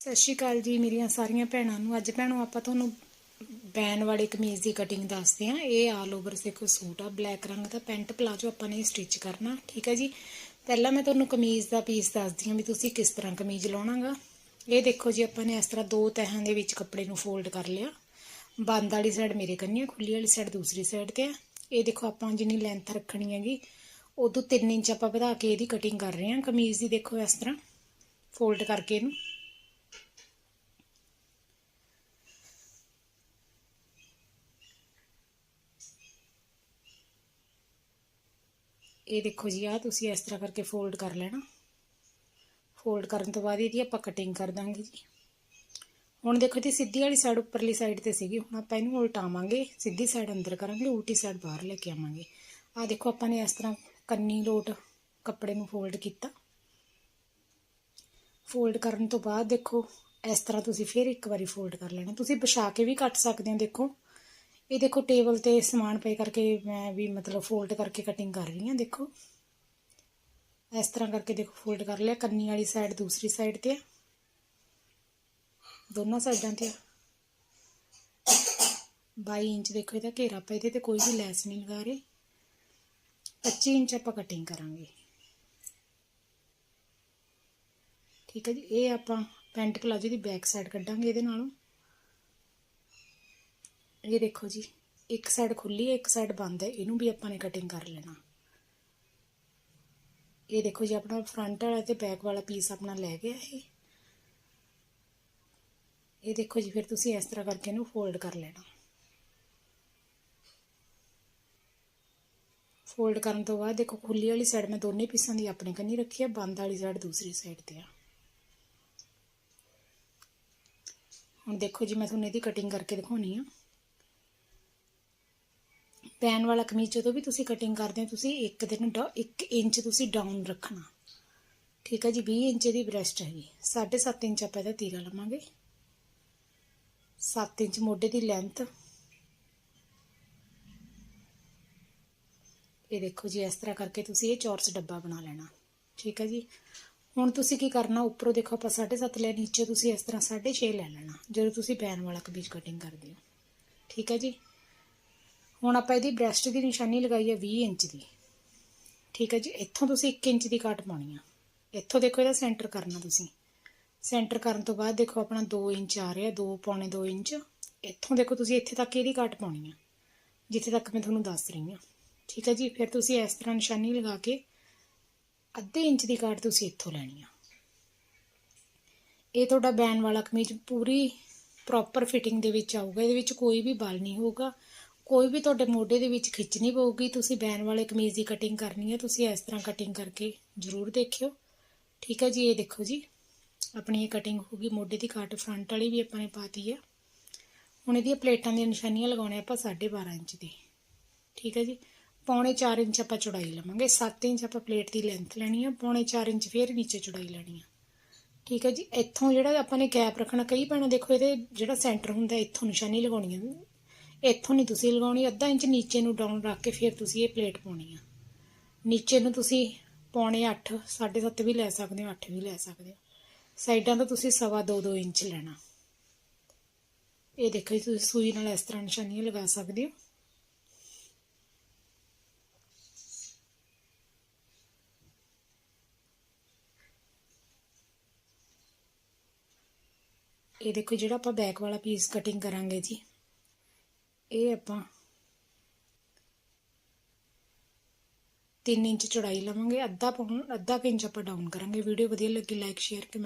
ਸਤਿ ਸ਼੍ਰੀ ਅਕਾਲ ਜੀ ਮੇਰੀਆਂ ਸਾਰੀਆਂ ਭੈਣਾਂ ਨੂੰ। ਅੱਜ ਭੈਣੋ, ਆਪਾਂ ਤੁਹਾਨੂੰ ਬੈਨ ਵਾਲੇ ਕਮੀਜ਼ ਦੀ ਕਟਿੰਗ ਦੱਸਦੇ ਹਾਂ। ਇਹ ਆਲ ਓਵਰ ਦੇਖੋ ਸੂਟ ਆ ਬਲੈਕ ਰੰਗ ਦਾ ਪੈਂਟ ਪਲਾਜੋ ਆਪਾਂ ਨੇ ਸਟਿਚ ਕਰਨਾ, ਠੀਕ ਹੈ ਜੀ? ਪਹਿਲਾਂ ਮੈਂ ਤੁਹਾਨੂੰ ਕਮੀਜ਼ ਦਾ ਪੀਸ ਦੱਸਦੀ ਹਾਂ ਵੀ ਤੁਸੀਂ ਕਿਸ ਤਰ੍ਹਾਂ ਕਮੀਜ਼ ਲਾਉਣਾਗਾ। ਇਹ ਦੇਖੋ ਜੀ, ਆਪਾਂ ਨੇ ਇਸ ਤਰ੍ਹਾਂ ਦੋ ਤਹਾਂ ਦੇ ਵਿੱਚ ਕੱਪੜੇ ਨੂੰ ਫੋਲਡ ਕਰ ਲਿਆ। ਬੰਦ ਵਾਲੀ ਸਾਈਡ ਮੇਰੇ ਕੰਨੀ ਆ ਖੁੱਲੀ ਵਾਲੀ ਸਾਈਡ ਦੂਸਰੀ ਸਾਈਡ ਤੇ ਆ। ਇਹ ਦੇਖੋ, ਆਪਾਂ ਜਿੰਨੀ ਲੈਂਥ ਰੱਖਣੀ ਹੈਗੀ, ਉਦੋਂ 3 ਇੰਚ ਆਪਾਂ ਵਧਾ ਕੇ ਇਹਦੀ ਕਟਿੰਗ ਕਰ ਰਹੇ ਹਾਂ ਕਮੀਜ਼ ਦੀ, ਦੇਖੋ ਇਸ ਤਰ੍ਹਾਂ। ਫੋਲਡ ਕਰਕੇ ਇਹਨੂੰ। ਇਹ ਦੇਖੋ ਜੀ ਆ ਤੁਸੀਂ ਇਸ ਤਰ੍ਹਾਂ ਕਰਕੇ ਫੋਲਡ ਕਰ ਲੈਣਾ। ਫੋਲਡ ਕਰਨ ਤੋਂ ਬਾਅਦ ਇਹਦੀ ਆਪਾਂ ਕਟਿੰਗ ਕਰ ਦਾਂਗੇ ਜੀ। ਹੁਣ ਦੇਖੋ ਜੀ, ਸਿੱਧੀ ਵਾਲੀ ਸਾਈਡ ਉੱਪਰਲੀ ਸਾਈਡ ਤੇ ਸੀਗੀ। ਹੁਣ ਆਪਾਂ ਇਹਨੂੰ ਉਲਟਾਵਾਂਗੇ, ਸਿੱਧੀ ਸਾਈਡ ਅੰਦਰ ਕਰਾਂਗੇ, ਉਲਟੀ ਸਾਈਡ ਬਾਹਰ ਲੈ ਕੇ ਆਵਾਂਗੇ। ਆ ਦੇਖੋ, ਆਪਾਂ ਨੇ ਇਸ ਤਰ੍ਹਾਂ ਕੰਨੀ ਲੋਟ ਕੱਪੜੇ ਨੂੰ ਫੋਲਡ ਕੀਤਾ। ਫੋਲਡ ਕਰਨ ਤੋਂ ਬਾਅਦ ਦੇਖੋ, ਇਸ ਤਰ੍ਹਾਂ ਤੁਸੀਂ ਫਿਰ ਇੱਕ ਵਾਰੀ ਫੋਲਡ ਕਰ ਲੈਣਾ। ਤੁਸੀਂ ਵਿਛਾ ਕੇ ਵੀ ਕੱਟ ਸਕਦੇ ਹੋ, ਦੇਖੋ। ਇਹ ਦੇਖੋ ਟੇਬਲ ਤੇ ਸਮਾਨ ਪਏ ਕਰਕੇ ਮੈਂ ਵੀ ਮਤਲਬ ਫੋਲਡ ਕਰਕੇ ਕਟਿੰਗ ਕਰ ਰਹੀ ਹਾਂ, ਦੇਖੋ। ਇਸ ਤਰ੍ਹਾਂ ਕਰਕੇ ਦੇਖੋ ਫੋਲਡ ਕਰ ਲਿਆ, ਕੰਨੀ ਵਾਲੀ ਸਾਈਡ ਦੂਸਰੀ ਸਾਈਡ ਤੇ ਆ। ਦੋਨੋਂ ਸਾਈਡਾਂ ਤੇ 22 ਇੰਚ ਦੇਖੋ ਇਹਦਾ ਘੇਰਾ ਪਾ ਇਹਦੇ ਤੇ ਕੋਈ ਵੀ ਲੈਸ ਨਹੀਂ ਲਗਾ ਰਹੇ। 25 ਇੰਚ ਆਪਾਂ ਕਟਿੰਗ ਕਰਾਂਗੇ। ਠੀਕ ਹੈ ਜੀ, ਇਹ ਆਪਾਂ ਪੈਂਟ ਪਲਾਜੋ ਦੀ ਬੈਕ ਸਾਈਡ ਕੱਢਾਂਗੇ ਇਹਦੇ ਨਾਲੋਂ। ਇਹ ਦੇਖੋ ਜੀ, ਇੱਕ ਸਾਈਡ ਖੁੱਲੀ ਹੈ, ਇੱਕ ਸਾਈਡ ਬੰਦ ਹੈ, ਇਹਨੂੰ ਵੀ ਆਪਾਂ ਨੇ ਕਟਿੰਗ ਕਰ ਲੈਣਾ। ਇਹ ਦੇਖੋ ਜੀ, ਆਪਣਾ ਫਰੰਟ ਵਾਲਾ ਤੇ ਬੈਕ ਵਾਲਾ ਪੀਸ ਆਪਣਾ ਲੈ ਗਿਆ ਇਹ। ਇਹ ਦੇਖੋ ਜੀ, ਫਿਰ ਤੁਸੀਂ ਇਸ ਤਰ੍ਹਾਂ ਕਰਕੇ ਇਹਨੂੰ ਫੋਲਡ ਕਰ ਲੈਣਾ। ਫੋਲਡ ਕਰਨ ਤੋਂ ਬਾਅਦ ਦੇਖੋ, ਖੁੱਲੀ ਵਾਲੀ ਸਾਈਡ ਮੈਂ ਦੋਨੇ ਪੀਸਾਂ ਦੀ ਆਪਣੇ ਕੰਨੀ ਰੱਖੀ ਹੈ ਬੰਦ ਵਾਲੀ ਸਾਈਡ ਦੂਸਰੀ ਸਾਈਡ ਤੇ ਆ। ਹੁਣ ਦੇਖੋ ਜੀ, ਮੈਂ ਤੁਹਾਨੂੰ ਇਹਦੀ ਕਟਿੰਗ ਕਰਕੇ ਦਿਖਾਉਣੀ ਆ। ਪੈਨ ਵਾਲਾ ਕਮੀਜ਼ ਜਦੋਂ ਵੀ ਤੁਸੀਂ ਕਟਿੰਗ ਕਰਦੇ ਹੋ, ਤੁਸੀਂ ਇੱਕ ਦਿਨ 1 ਇੰਚ ਤੁਸੀਂ ਡਾਊਨ ਰੱਖਣਾ। ਠੀਕ ਹੈ ਜੀ 20 ਇੰਚ ਦੀ ਬ੍ਰੈਸਟ ਹੈਗੀ। 7.5 ਇੰਚ ਆਪਾਂ ਇਹਦਾ ਤੀਰਾ ਲਵਾਂਗੇ। 7 ਇੰਚ ਮੋਢੇ ਦੀ ਲੈਂਥ ਇਹ ਦੇਖੋ ਜੀ, ਇਸ ਤਰ੍ਹਾਂ ਕਰਕੇ ਤੁਸੀਂ ਇਹ ਚੌਰਸ ਡੱਬਾ ਬਣਾ ਲੈਣਾ। ਠੀਕ ਹੈ ਜੀ। ਹੁਣ ਤੁਸੀਂ ਕੀ ਕਰਨਾ, ਉੱਪਰੋਂ ਦੇਖੋ ਆਪਾਂ 7.5 ਲੈ ਨੀਚੇ ਤੁਸੀਂ ਇਸ ਤਰ੍ਹਾਂ 6.5 ਲੈ ਲੈਣਾ, ਜਦੋਂ ਤੁਸੀਂ ਪੈਨ ਵਾਲਾ ਕਮੀਜ਼ ਕਟਿੰਗ ਕਰਦੇ ਹੋ। ਠੀਕ ਹੈ ਜੀ। ਹੁਣ ਆਪਾਂ ਇਹਦੀ ਬ੍ਰੈਸਟ ਦੀ ਨਿਸ਼ਾਨੀ ਲਗਾਈ ਹੈ 20 ਇੰਚ ਦੀ। ਠੀਕ ਹੈ ਜੀ, ਇੱਥੋਂ ਤੁਸੀਂ 1 ਇੰਚ ਦੀ ਕੱਟ ਪਾਉਣੀ ਆ। ਇੱਥੋਂ ਦੇਖੋ ਇਹਦਾ ਸੈਂਟਰ ਕਰਨਾ ਤੁਸੀਂ। ਸੈਂਟਰ ਕਰਨ ਤੋਂ ਬਾਅਦ ਦੇਖੋ ਆਪਣਾ 2 ਇੰਚ ਆ ਰਿਹਾ 2 ਪੌਣੇ 2 ਇੰਚ। ਇੱਥੋਂ ਦੇਖੋ ਤੁਸੀਂ ਇੱਥੇ ਤੱਕ ਇਹਦੀ ਕੱਟ ਪਾਉਣੀ ਆ, ਜਿੱਥੇ ਤੱਕ ਮੈਂ ਤੁਹਾਨੂੰ ਦੱਸ ਰਹੀ ਹਾਂ। ਠੀਕ ਹੈ ਜੀ, ਫਿਰ ਤੁਸੀਂ ਇਸ ਤਰ੍ਹਾਂ ਨਿਸ਼ਾਨੀ ਲਗਾ ਕੇ ਅੱਧੇ ਇੰਚ ਦੀ ਕਾਟ ਤੁਸੀਂ ਇੱਥੋਂ ਲੈਣੀ ਆ। ਇਹ ਤੁਹਾਡਾ ਬੈਨ ਵਾਲਾ ਕਮੀਜ਼ ਪੂਰੀ ਪ੍ਰੋਪਰ ਫਿਟਿੰਗ ਦੇ ਵਿੱਚ ਆਊਗਾ, ਇਹਦੇ ਵਿੱਚ ਕੋਈ ਵੀ ਬਲ ਨਹੀਂ ਹੋਊਗਾ। ਕੋਈ ਵੀ ਤੁਹਾਡੇ ਮੋਢੇ ਦੇ ਵਿੱਚ ਖਿੱਚ ਨਹੀਂ ਪਊਗੀ, ਤੁਸੀਂ ਬੈਨ ਵਾਲੇ ਕਮੀਜ਼ ਦੀ ਕਟਿੰਗ ਕਰਨੀ ਹੈ, ਤੁਸੀਂ ਇਸ ਤਰ੍ਹਾਂ ਕਟਿੰਗ ਕਰਕੇ ਜ਼ਰੂਰ ਦੇਖਿਓ। ਠੀਕ ਹੈ ਜੀ, ਇਹ ਦੇਖੋ ਜੀ, ਆਪਣੀ ਇਹ ਕਟਿੰਗ ਹੋ ਗਈ, ਮੋਢੇ ਦੀ ਕਾਟ ਫਰੰਟ ਵਾਲੀ ਵੀ ਆਪਾਂ ਨੇ ਪਾਤੀ ਹੈ। ਹੁਣ ਇਹਦੀਆਂ ਪਲੇਟਾਂ ਦੀਆਂ ਨਿਸ਼ਾਨੀਆਂ ਲਗਾਉਣੇ ਆਪਾਂ 12.5 ਇੰਚ ਦੀ। ਠੀਕ ਹੈ ਜੀ, ਪੌਣੇ 4 ਇੰਚ ਆਪਾਂ ਚੌੜਾਈ ਲਵਾਂਗੇ 7 ਇੰਚ ਆਪਾਂ ਪਲੇਟ ਦੀ ਲੈਂਥ ਲੈਣੀ ਆ ਪੌਣੇ 4 ਇੰਚ ਫੇਰ ਨੀਚੇ ਚੌੜਾਈ ਲੈਣੀ ਆ ਠੀਕ ਹੈ ਜੀ, ਇੱਥੋਂ ਜਿਹੜਾ ਆਪਾਂ ਨੇ ਗੈਪ ਰੱਖਣਾ, ਕਈ ਭੈਣਾਂ ਦੇਖੋ ਇਹਦੇ ਜਿਹੜਾ ਸੈਂਟਰ ਹੁੰਦਾ, ਇੱਥੋਂ ਨਿਸ਼ਾਨੀ ਲਗਾਉਣੀ ਹੈ ਇੱਥੋਂ ਨਹੀਂ ਤੁਸੀਂ ਲਗਾਉਣੀ, ਅੱਧਾ ਇੰਚ ਨੀਚੇ ਨੂੰ ਡਾਊਨ ਰੱਖ ਕੇ ਫਿਰ ਤੁਸੀਂ ਇਹ ਪਲੇਟ ਪਾਉਣੀ ਆ। ਨੀਚੇ ਨੂੰ ਤੁਸੀਂ ਪੌਣੇ 8 7.5 ਵੀ ਲੈ ਸਕਦੇ ਹੋ 8 ਵੀ ਲੈ ਸਕਦੇ ਹੋ। ਸਾਈਡਾਂ ਤੋਂ ਤੁਸੀਂ ਸਵਾ 2-2 ਇੰਚ ਲੈਣਾ। ਇਹ ਦੇਖੋ ਜੀ, ਤੁਸੀਂ ਸੂਈ ਨਾਲ ਇਸ ਤਰ੍ਹਾਂ ਨਿਸ਼ਾਨੀਆਂ ਲਗਾ ਸਕਦੇ ਹੋ। ਇਹ ਦੇਖੋ ਜਿਹੜਾ ਆਪਾਂ ਬੈਕ ਵਾਲਾ ਪੀਸ ਕਟਿੰਗ ਕਰਾਂਗੇ ਜੀ। ਇਹ ਆਪਾਂ 3 ਇੰਚ ਚੌੜਾਈ ਲਵਾਂਗੇ, ਅੱਧਾ ਪੌਣ, ਅੱਧਾ ਇੰਚ ਆਪਾਂ ਡਾਊਨ ਕਰਾਂਗੇ। ਵੀਡੀਓ ਵਧੀਆ ਲੱਗੀ ਲਾਈਕ ਸ਼ੇਅਰ ਕਮੈਂਟ